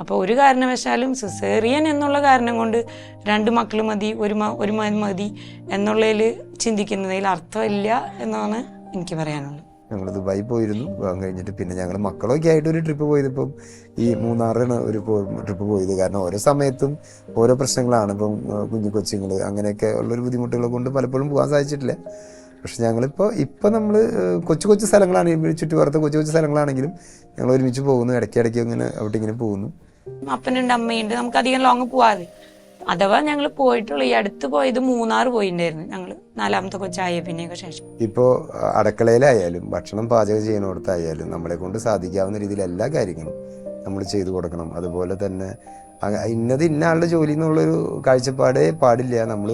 അപ്പോൾ ഒരു കാരണവശാലും സിസേറിയൻ എന്നുള്ള കാരണം കൊണ്ട് രണ്ട് മക്കൾ മതി ഒരു ഒരു മതി എന്നുള്ളതിൽ ചിന്തിക്കുന്നതിൽ അർത്ഥമില്ല എന്നാണ് എനിക്ക് പറയാനുള്ളത്. ഞങ്ങൾ ദുബായി പോയിരുന്നു. പോകാൻ കഴിഞ്ഞിട്ട് പിന്നെ ഞങ്ങൾ മക്കളൊക്കെ ആയിട്ട് ഒരു ട്രിപ്പ് പോയതിപ്പം ഈ മൂന്നാറിന് ഒരു ട്രിപ്പ് പോയത്. കാരണം ഓരോ സമയത്തും ഓരോ പ്രശ്നങ്ങളാണ്. ഇപ്പം കുഞ്ഞു കൊച്ചുങ്ങൾ അങ്ങനെയൊക്കെ ഉള്ളൊരു ബുദ്ധിമുട്ടുകൾ കൊണ്ട് പലപ്പോഴും പോകാൻ സാധിച്ചിട്ടില്ല. പക്ഷെ ഞങ്ങളിപ്പോൾ ഇപ്പം നമ്മൾ കൊച്ചു കൊച്ചു സ്ഥലങ്ങളാണെങ്കിലും ചുറ്റുപാടത്തെ കൊച്ചു കൊച്ചു സ്ഥലങ്ങളാണെങ്കിലും ഞങ്ങൾ ഒരുമിച്ച് പോകുന്നു. ഇടയ്ക്കിടയ്ക്ക് ഇങ്ങനെ അവിടെ ഇങ്ങനെ പോകുന്നു. അപ്പനുണ്ട് അമ്മയുണ്ട്. നമുക്ക് അധികം ലോങ് പോവാതെ അഥവാ ഞങ്ങൾ പോയിട്ടുള്ള. ഈ അടുത്ത് പോയത് മൂന്നാർ പോയിട്ടുണ്ടായിരുന്നു ഞങ്ങൾ നാലാമത്തെ കൊച്ചായ പിന്നെയൊക്കെ ശേഷം. ഇപ്പോൾ അടുക്കളയിലായാലും ഭക്ഷണം പാചകം ചെയ്യുന്നിടത്തായാലും നമ്മളെ കൊണ്ട് സാധിക്കാവുന്ന രീതിയിൽ എല്ലാ കാര്യങ്ങളും നമ്മൾ ചെയ്തു കൊടുക്കണം. അതുപോലെ തന്നെ ഇന്നത് ഇന്ന ആളുടെ ജോലി എന്നുള്ളൊരു കാഴ്ചപ്പാടേ പാടില്ല. നമ്മൾ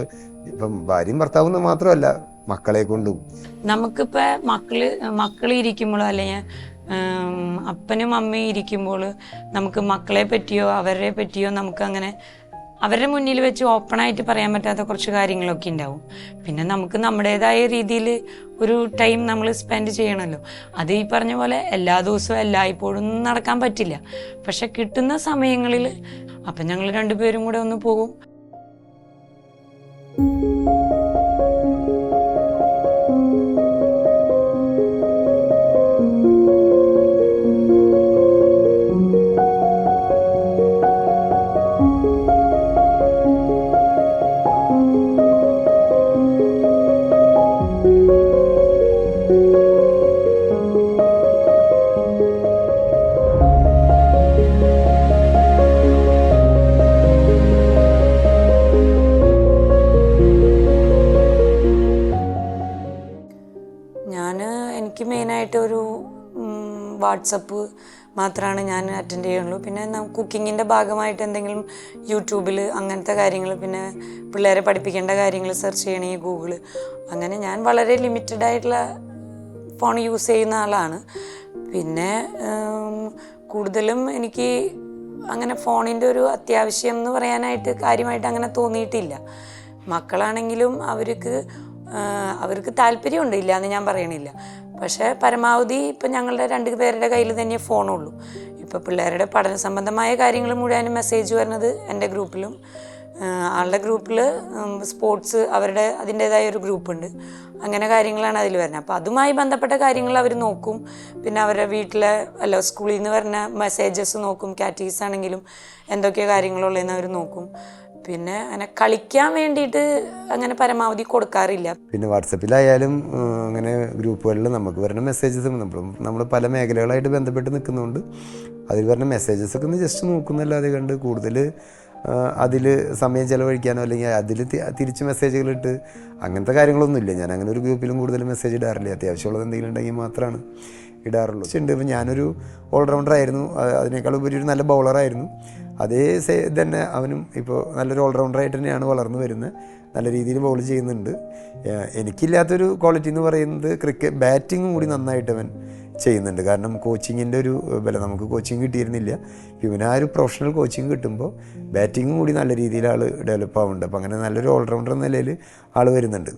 ഇപ്പം ഭാര്യയും ഭർത്താവും മാത്രമല്ല മക്കളെ കൊണ്ടും. നമുക്കിപ്പോൾ മക്കൾ മക്കൾ ഇരിക്കുമ്പോഴോ അല്ലെങ്കിൽ അപ്പനും അമ്മയും ഇരിക്കുമ്പോൾ നമുക്ക് മക്കളെ പറ്റിയോ അവരെ പറ്റിയോ നമുക്ക് അങ്ങനെ അവരുടെ മുന്നിൽ വെച്ച് ഓപ്പണായിട്ട് പറയാൻ പറ്റാത്ത കുറച്ച് കാര്യങ്ങളൊക്കെ ഉണ്ടാവും. പിന്നെ നമുക്ക് നമ്മുടേതായ രീതിയിൽ ഒരു ടൈം നമ്മൾ സ്പെൻഡ് ചെയ്യണമല്ലോ അത് ഈ പറഞ്ഞ പോലെ എല്ലാ ദിവസവും എല്ലായ്പ്പോഴും നടക്കാൻ പറ്റില്ല. പക്ഷെ കിട്ടുന്ന സമയങ്ങളിൽ അപ്പം ഞങ്ങൾ രണ്ടുപേരും കൂടെ ഒന്ന് പോകും. വാട്സപ്പ് മാത്രമാണ് ഞാൻ അറ്റൻഡ് ചെയ്യുള്ളൂ. പിന്നെ കുക്കിങ്ങിന്റെ ഭാഗമായിട്ട് എന്തെങ്കിലും യൂട്യൂബിൽ അങ്ങനത്തെ കാര്യങ്ങൾ പിന്നെ പിള്ളേരെ പഠിപ്പിക്കേണ്ട കാര്യങ്ങൾ സെർച്ച് ചെയ്യണമെങ്കിൽ ഗൂഗിൾ അങ്ങനെ ഞാൻ വളരെ ലിമിറ്റഡ് ആയിട്ടുള്ള ഫോൺ യൂസ് ചെയ്യുന്ന ആളാണ്. പിന്നെ കൂടുതലും എനിക്ക് അങ്ങനെ ഫോണിന്റെ ഒരു അത്യാവശ്യം എന്ന് പറയാനായിട്ട് കാര്യമായിട്ട് അങ്ങനെ തോന്നിയിട്ടില്ല. മക്കളാണെങ്കിലും അവർക്ക് അവർക്ക് താല്പര്യമുണ്ട് ഇല്ല എന്ന് ഞാൻ പറയണില്ല. പക്ഷേ പരമാവധി ഇപ്പം ഞങ്ങളുടെ രണ്ട് പേരുടെ കയ്യിൽ തന്നെ ഫോണുള്ളൂ. ഇപ്പോൾ പിള്ളേരുടെ പഠന സംബന്ധമായ കാര്യങ്ങൾ മുഴുവനും മെസ്സേജ് വരുന്നത് എന്റെ ഗ്രൂപ്പിലും. ആളുടെ ഗ്രൂപ്പിൽ സ്പോർട്സ് അവരുടെ അതിന്റേതായ ഒരു ഗ്രൂപ്പുണ്ട്. അങ്ങനെ കാര്യങ്ങളാണ് അതിൽ വരുന്നത്. അപ്പോൾ അതുമായി ബന്ധപ്പെട്ട കാര്യങ്ങൾ അവർ നോക്കും. പിന്നെ അവരുടെ വീട്ടിലെ അല്ല സ്കൂളിൽ നിന്ന് വരുന്ന മെസ്സേജസ് നോക്കും. കാറ്റീസ് ആണെങ്കിലും എന്തൊക്കെ കാര്യങ്ങളുള്ളതെന്ന് അവർ നോക്കും. പിന്നെ അങ്ങനെ കളിക്കാൻ വേണ്ടിയിട്ട് അങ്ങനെ പരമാവധി കൊടുക്കാറില്ല. പിന്നെ വാട്സപ്പിലായാലും അങ്ങനെ ഗ്രൂപ്പുകളിൽ നമുക്ക് വരുന്ന മെസ്സേജസ് നമ്മൾ നമ്മൾ പല മേഖലകളായിട്ട് ബന്ധപ്പെട്ട് നിൽക്കുന്നതുകൊണ്ട് അതിൽ വരുന്ന മെസ്സേജസ് ഒക്കെ ഒന്ന് ജസ്റ്റ് നോക്കുന്നല്ലാതെ കണ്ട് കൂടുതൽ അതിൽ സമയം ചിലവഴിക്കാനോ അല്ലെങ്കിൽ അതിൽ തിരിച്ച് മെസ്സേജുകൾ ഇട്ട് അങ്ങനത്തെ കാര്യങ്ങളൊന്നുമില്ല. ഞാൻ അങ്ങനെ ഒരു ഗ്രൂപ്പിലും കൂടുതൽ മെസ്സേജ് ഇടാറില്ല. അത്യാവശ്യമുള്ളത് എന്തെങ്കിലും ഉണ്ടെങ്കിൽ മാത്രമാണ് ഇടാറുള്ളൂ. പക്ഷേ ഉണ്ട്. ഇപ്പം ഞാനൊരു ഓൾറൗണ്ടർ ആയിരുന്നു. അതിനേക്കാൾ ഉപരി ഒരു നല്ല ബൗളറായിരുന്നു അതേ സേ തന്നെ അവനും ഇപ്പോൾ നല്ലൊരു ഓൾറൗണ്ടറായിട്ട് തന്നെയാണ് വളർന്നു വരുന്നത് നല്ല രീതിയിൽ ബോൾ ചെയ്യുന്നുണ്ട്. എനിക്കില്ലാത്തൊരു ക്വാളിറ്റി എന്ന് പറയുന്നത് ക്രിക്കറ്റ് ബാറ്റിങ്ങും കൂടി നന്നായിട്ട് അവൻ ചെയ്യുന്നുണ്ട്. കാരണം കോച്ചിങ്ങിന്റെ ഒരു ബലം നമുക്ക് കോച്ചിങ് കിട്ടിയിരുന്നില്ല. ഇവന് ആ ഒരു പ്രൊഫഷണൽ കോച്ചിങ് കിട്ടുമ്പോൾ ബാറ്റിങ്ങും കൂടി നല്ല രീതിയിൽ ആൾ ഡെവലപ്പ് ആവുന്നുണ്ട്. അപ്പോൾ അങ്ങനെ നല്ലൊരു ഓൾറൗണ്ടർ എന്ന നിലയിൽ ആൾ വരുന്നുണ്ട്.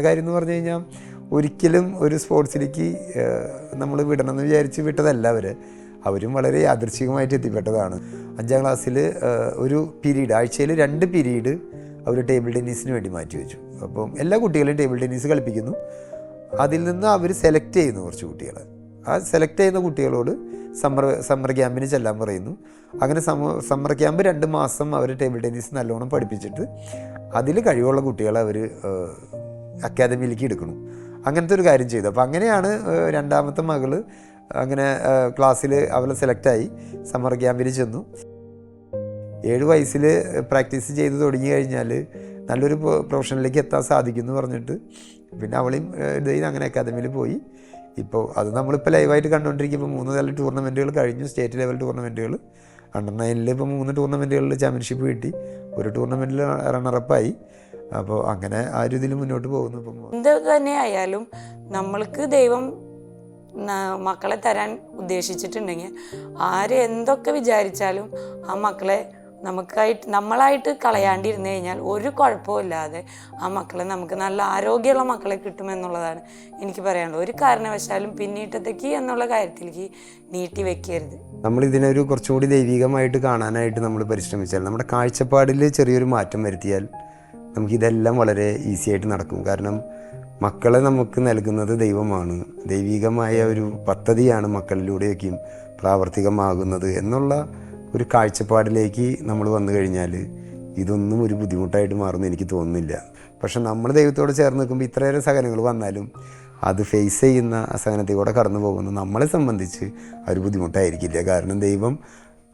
പെൺമക്കളുടെ കാര്യം എന്ന് പറഞ്ഞു കഴിഞ്ഞാൽ ഒരിക്കലും ഒരു സ്പോർട്സിലേക്ക് നമ്മൾ വിടണമെന്ന് വിചാരിച്ച് വിട്ടതല്ല അവർ അവരും വളരെ യാദർശികമായിട്ട് എത്തിപ്പെട്ടതാണ്. അഞ്ചാം ക്ലാസ്സിൽ ഒരു പീരീഡ് ആഴ്ചയിൽ രണ്ട് പീരീഡ് അവർ ടേബിൾ ടെന്നീസിന് വേണ്ടി മാറ്റി വെച്ചു. അപ്പം എല്ലാ കുട്ടികളും ടേബിൾ ടെന്നീസ് കളിപ്പിക്കുന്നു. അതിൽ നിന്ന് അവർ സെലക്ട് ചെയ്യുന്നു കുറച്ച് കുട്ടികളെ. ആ സെലക്ട് ചെയ്യുന്ന കുട്ടികളോട് സമ്മർ സമ്മർ ക്യാമ്പിന് ചെല്ലാൻ പറയുന്നു. അങ്ങനെ സമ്മർ ക്യാമ്പ് രണ്ട് മാസം അവർ ടേബിൾ ടെന്നീസ് നല്ലോണം പഠിപ്പിച്ചിട്ട് അതിൽ കഴിവുള്ള കുട്ടികളെ അവർ അക്കാദമിയിലേക്ക് എടുക്കണം. അങ്ങനത്തെ ഒരു കാര്യം ചെയ്തു. അപ്പോൾ അങ്ങനെയാണ് രണ്ടാമത്തെ മകൾ അങ്ങനെ ക്ലാസ്സിൽ അവളെ സെലക്റ്റായി സമ്മർ ക്യാമ്പിൽ ചെന്നു. ഏഴ് വയസ്സിൽ പ്രാക്ടീസ് ചെയ്ത് തുടങ്ങി കഴിഞ്ഞാൽ നല്ലൊരു പ്രൊ- പ്രൊഫഷനിലേക്ക് എത്താൻ സാധിക്കുമെന്ന് പറഞ്ഞിട്ട് പിന്നെ അവളെയും ഇതായി അങ്ങനെ അക്കാദമിയിൽ പോയി. ഇപ്പോൾ അത് നമ്മളിപ്പോൾ ലൈവായിട്ട് കണ്ടുകൊണ്ടിരിക്കുമ്പോൾ മൂന്ന് തല ടൂർണമെന്റുകൾ കഴിഞ്ഞു. സ്റ്റേറ്റ് ലെവൽ ടൂർണമെന്റുകൾ അണ്ടർ നയനിൽ ഇപ്പോൾ മൂന്ന് ടൂർണമെന്റുകളിൽ ചാമ്പ്യൻഷിപ്പ് കിട്ടി. ഒരു ടൂർണമെന്റിൽ റണ്ണറപ്പായി അപ്പോൾ അങ്ങനെ ആ രീതിയിൽ മുന്നോട്ട് പോകുന്നു ഇപ്പം. എന്ത് തന്നെ ആയാലും നമ്മൾക്ക് ദൈവം മക്കളെ തരാൻ ഉദ്ദേശിച്ചിട്ടുണ്ടെങ്കിൽ ആര് എന്തൊക്കെ വിചാരിച്ചാലും ആ മക്കളെ നമുക്കായിട്ട് നമ്മളായിട്ട് കളയാണ്ടിരുന്നു കഴിഞ്ഞാൽ ഒരു കുഴപ്പമില്ലാതെ ആ മക്കളെ നമുക്ക് നല്ല ആരോഗ്യമുള്ള മക്കളെ കിട്ടുമെന്നുള്ളതാണ് എനിക്ക് പറയാനുള്ളത്. ഒരു കാരണവശാലും പിന്നീട്ടത്തേക്ക് എന്നുള്ള കാര്യത്തിലേക്ക് നീട്ടി വെക്കരുത്. നമ്മൾ ഇതിനൊരു കുറച്ചുകൂടി ദൈവികമായിട്ട് കാണാനായിട്ട് നമ്മൾ പരിശ്രമിച്ചാൽ നമ്മുടെ കാഴ്ചപ്പാടിൽ ചെറിയൊരു മാറ്റം വരുത്തിയാൽ നമുക്കിതെല്ലാം വളരെ ഈസി ആയിട്ട് നടക്കും. കാരണം മക്കളെ നമുക്ക് നൽകുന്നത് ദൈവമാണ്. ദൈവികമായ ഒരു പദ്ധതിയാണ് മക്കളിലൂടെയൊക്കെയും പ്രാവർത്തികമാകുന്നത് എന്നുള്ള ഒരു കാഴ്ചപ്പാടിലേക്ക് നമ്മൾ വന്നു കഴിഞ്ഞാൽ ഇതൊന്നും ഒരു ബുദ്ധിമുട്ടായിട്ട് മാറുമെന്ന് എനിക്ക് തോന്നുന്നില്ല. പക്ഷെ നമ്മൾ ദൈവത്തോട് ചേർന്ന് നിൽക്കുമ്പോൾ ഇത്രയേറെ സഹനങ്ങൾ വന്നാലും അത് ഫേസ് ചെയ്യുന്ന ആ സഹനത്തിൽ കൂടെ കടന്നു പോകുന്ന നമ്മളെ സംബന്ധിച്ച് ഒരു ബുദ്ധിമുട്ടായിരിക്കില്ല. കാരണം ദൈവം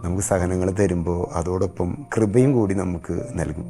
നമുക്ക് സഹനങ്ങൾ തരുമ്പോൾ അതോടൊപ്പം കൃപയും കൂടി നമുക്ക് നൽകും.